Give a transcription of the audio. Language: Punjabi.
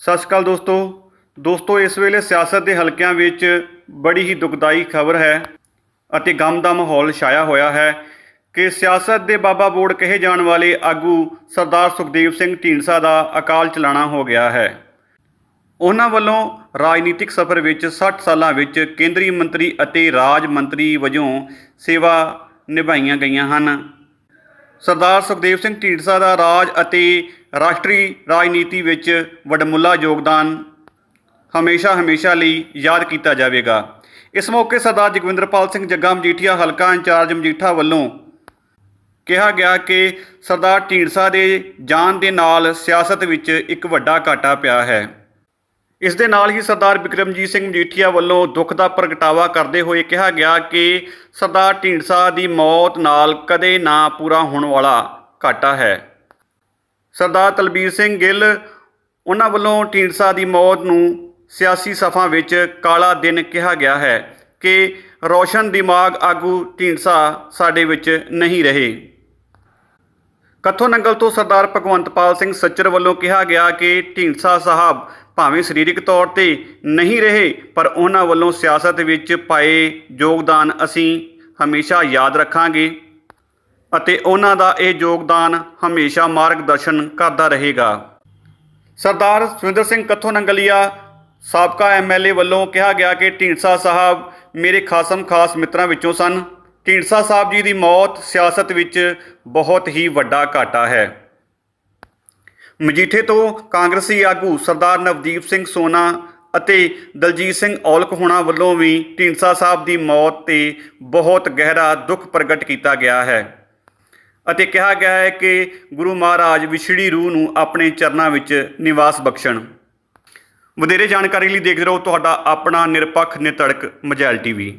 ਸਤਿ ਸ਼੍ਰੀ ਅਕਾਲ ਦੋਸਤੋ। ਦੋਸਤੋ, ਇਸ ਵੇਲੇ ਸਿਆਸਤ ਦੇ ਹਲਕਿਆਂ ਵਿੱਚ ਬੜੀ ਹੀ ਦੁਖਦਾਈ ਖਬਰ ਹੈ ਅਤੇ ਗਮ ਦਾ ਮਾਹੌਲ ਛਾਇਆ ਹੋਇਆ ਹੈ ਕਿ ਸਿਆਸਤ ਦੇ ਬਾਬਾ ਬੋੜ ਕਹੇ ਜਾਣ ਵਾਲੇ ਆਗੂ ਸਰਦਾਰ ਸੁਖਦੇਵ ਸਿੰਘ ਢੀਂਡਸਾ ਦਾ ਅਕਾਲ ਚਲਾਣਾ ਹੋ ਗਿਆ ਹੈ। ਉਹਨਾਂ ਵੱਲੋਂ ਰਾਜਨੀਤਿਕ ਸਫ਼ਰ ਵਿੱਚ 60 ਸਾਲਾਂ ਵਿੱਚ ਕੇਂਦਰੀ ਮੰਤਰੀ ਅਤੇ ਰਾਜ ਮੰਤਰੀ ਵਜੋਂ ਸੇਵਾ ਨਿਭਾਈਆਂ ਗਈਆਂ ਹਨ। ਸਰਦਾਰ ਸੁਖਦੇਵ ਸਿੰਘ ਢੀਂਡਸਾ ਦਾ ਰਾਜ ਅਤੇ ਰਾਸ਼ਟਰੀ ਰਾਜਨੀਤੀ ਵਿੱਚ ਵਡਮੁੱਲਾ ਯੋਗਦਾਨ ਹਮੇਸ਼ਾ ਹਮੇਸ਼ਾ ਲਈ ਯਾਦ ਕੀਤਾ ਜਾਵੇਗਾ। ਇਸ ਮੌਕੇ ਸਰਦਾਰ ਜਗਵਿੰਦਰਪਾਲ ਸਿੰਘ ਜੱਗਾ ਮਜੀਠੀਆ ਹਲਕਾ ਇੰਚਾਰਜ ਮਜੀਠਾ ਵੱਲੋਂ ਕਿਹਾ ਗਿਆ ਕਿ ਸਰਦਾਰ ਢੀਂਡਸਾ ਦੇ ਜਾਣ ਦੇ ਨਾਲ ਸਿਆਸਤ ਵਿੱਚ ਇੱਕ ਵੱਡਾ ਘਾਟਾ ਪਿਆ ਹੈ। ਇਸ ਦੇ ਨਾਲ ਹੀ ਸਰਦਾਰ ਬਿਕਰਮਜੀਤ ਸਿੰਘ ਮਜੀਠੀਆ ਵੱਲੋਂ ਦੁੱਖ ਦਾ ਪ੍ਰਗਟਾਵਾ ਕਰਦੇ ਹੋਏ ਕਿਹਾ ਗਿਆ ਕਿ ਸਰਦਾਰ ਢੀਂਡਸਾ ਦੀ ਮੌਤ ਨਾਲ ਕਦੇ ਨਾ ਪੂਰਾ ਹੋਣ ਵਾਲਾ ਘਾਟਾ ਹੈ। ਸਰਦਾਰ ਤਲਬੀਰ ਸਿੰਘ ਗਿੱਲ ਉਹਨਾਂ ਵੱਲੋਂ ਢੀਂਡਸਾ ਦੀ ਮੌਤ ਨੂੰ ਸਿਆਸੀ ਸਫ਼ਾਂ ਵਿੱਚ ਕਾਲਾ ਦਿਨ ਕਿਹਾ ਗਿਆ ਹੈ ਕਿ ਰੋਸ਼ਨ ਦਿਮਾਗ ਆਗੂ ਢੀਂਡਸਾ ਸਾਡੇ ਵਿੱਚ ਨਹੀਂ ਰਹੇ। ਕੱਥੋਂ ਨੰਗਲ ਤੋਂ ਸਰਦਾਰ ਭਗਵੰਤਪਾਲ ਸਿੰਘ ਸੱਚਰ ਵੱਲੋਂ ਕਿਹਾ ਗਿਆ ਕਿ ਢੀਂਡਸਾ ਸਾਹਿਬ ਭਾਵੇਂ ਸਰੀਰਕ ਤੌਰ ਤੇ ਨਹੀਂ ਰਹੇ, ਪਰ ਉਹਨਾਂ ਵੱਲੋਂ ਸਿਆਸਤ ਵਿੱਚ ਪਾਏ ਯੋਗਦਾਨ ਅਸੀਂ ਹਮੇਸ਼ਾ ਯਾਦ ਰੱਖਾਂਗੇ ਅਤੇ ਉਹਨਾਂ ਦਾ ਇਹ ਯੋਗਦਾਨ ਹਮੇਸ਼ਾ ਮਾਰਗਦਰਸ਼ਨ ਕਰਦਾ ਰਹੇਗਾ। ਸਰਦਾਰ ਸੁਰਿੰਦਰ ਸਿੰਘ ਕੱਥੋਂ ਨੰਗਲੀਆ, ਸਾਬਕਾ ਐਮਐਲਏ ਵੱਲੋਂ ਕਿਹਾ ਗਿਆ ਕਿ ਢੀਂਡਸਾ ਸਾਹਿਬ ਮੇਰੇ ਖਾਸਮ ਖਾਸ ਮਿੱਤਰਾਂ ਵਿੱਚੋਂ ਸਨ। ਢੀਂਡਸਾ ਸਾਹਿਬ ਜੀ ਦੀ ਮੌਤ ਸਿਆਸਤ ਵਿੱਚ ਬਹੁਤ ਹੀ ਵੱਡਾ ਘਾਟਾ ਹੈ। ਮਜੀਠੇ ਤੋਂ ਕਾਂਗਰਸੀ ਆਗੂ ਸਰਦਾਰ ਨਵਦੀਪ ਸਿੰਘ ਸੋਨਾ ਅਤੇ ਦਲਜੀਤ ਸਿੰਘ ਔਲਖ ਹੋਣਾ ਵੱਲੋਂ ਵੀ ਢੀਂਡਸਾ ਸਾਹਿਬ ਦੀ ਮੌਤ ਤੇ ਬਹੁਤ ਗਹਿਰਾ ਦੁੱਖ ਪ੍ਰਗਟ ਕੀਤਾ ਗਿਆ ਹੈ। ਅਤੇ ਕਿਹਾ ਗਿਆ ਹੈ ਕਿ ਗੁਰੂ ਮਹਾਰਾਜ ਵਿਛੜੀ ਰੂਹ ਨੂੰ ਆਪਣੇ ਚਰਨਾਂ ਵਿੱਚ ਨਿਵਾਸ ਬਖਸ਼ਣ। ਵਧੇਰੇ ਜਾਣਕਾਰੀ ਲਈ ਦੇਖਦੇ ਰਹੋ ਤੁਹਾਡਾ ਆਪਣਾ ਨਿਰਪੱਖ ਨਿਤੜਕ ਮਜੈਲ ਟੀਵੀ।